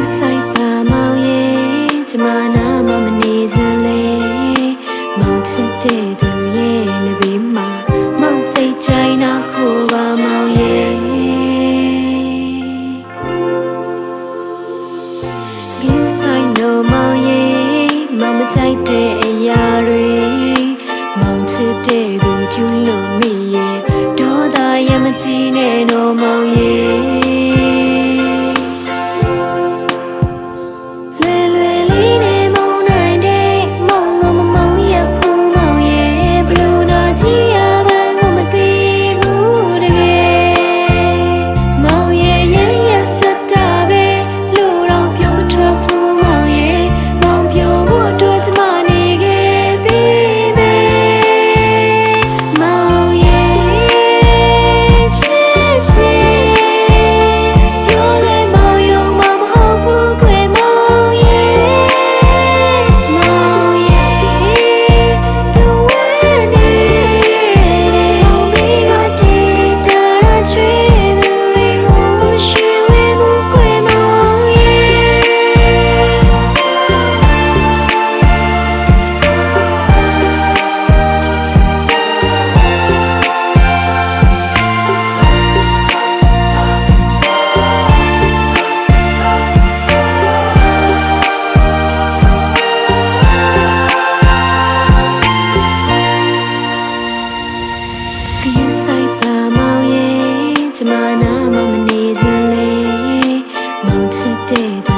ကယူဆိုင်ပါမောင်ရဲ့ကျမနာမမနေချင်လေမောင်ချစ်တဲ့သူရဲ့နေဘေးမှာမောင်စိတ်ချိုင်းနာခိုးပါမောင်ရဲ့ကယူဆိုင်တော့မောင်ရဲ့မောင်မကြိုက်တဲ့အရာတွေမောင်ချစ်တဲ့သူကျူးလို့မိရဲ့ဒေါသရမကြည့်နဲ့တော့မောင်ရဲ့ ကျမနာမမနေချင်လေမောင်ချစ်တဲ့